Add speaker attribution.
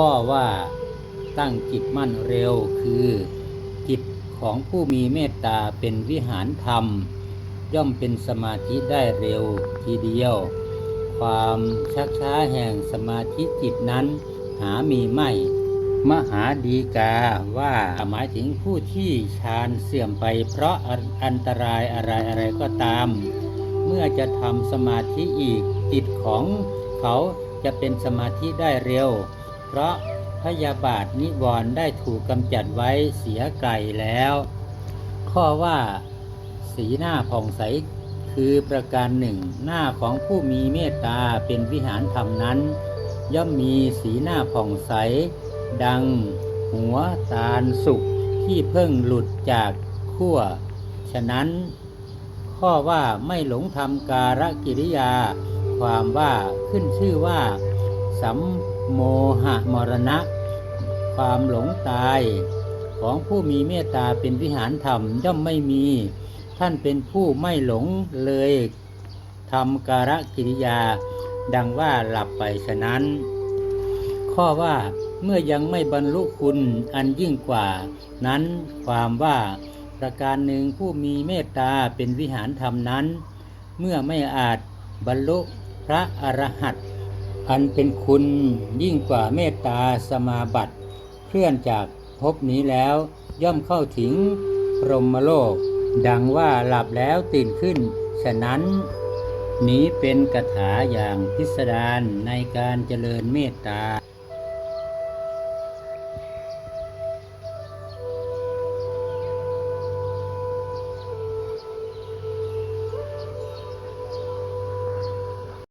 Speaker 1: ข้อว่าตั้งจิตมั่นเร็วคือจิตของผู้มีเมตตาเป็นวิหารธรรม ย่อมเป็นสมาธิได้เร็วทีเดียว ความชักช้าแห่งสมาธิจิตนั้นหามีไม่ มหาดีกาว่าหมายถึงผู้ที่ฌานเสื่อมไปเพราะอันอันตรายอะไรอะไรก็ตาม เมื่อจะทำสมาธิอีกจิตของเขาจะเป็นสมาธิได้เร็ว เพราะพยาบาทนิวรณ์ได้ถูกกำจัดไว้เสียไกลแล้ว ข้อว่าสีหน้าผ่องใสคือประการหนึ่ง หน้าของผู้มีเมตตาเป็นวิหารธรรมนั้น ย่อมมีสีหน้าผ่องใส ดังหัวตาลสุกที่เพิ่งหลุดจากขั้วฉะนั้น ข้อว่าไม่หลงทำการกิริยา ความว่าขึ้นชื่อว่า สัมโมหะมรณะ ความหลงตายของผู้มีเมตตาเป็นวิหารธรรมย่อมไม่มี ท่านเป็นผู้ไม่หลงเลยทำการกิริยา ดังว่าหลับไปฉะนั้น ข้อว่าเมื่อยังไม่บรรลุคุณอันยิ่งกว่า นั้นความว่าประการหนึ่งผู้มีเมตตาเป็นวิหารธรรมนั้น เมื่อไม่อาจบรรลุพระอรหันต อันเป็นคุณยิ่งกว่าเมตตาสมาบัติ เคลื่อนจากภพนี้แล้วย่อมเข้าถึงพรหมโลก ดังว่าหลับแล้วตื่นขึ้น ฉะนั้น นี้เป็นกถาอย่างพิสดารในการเจริญเมตตา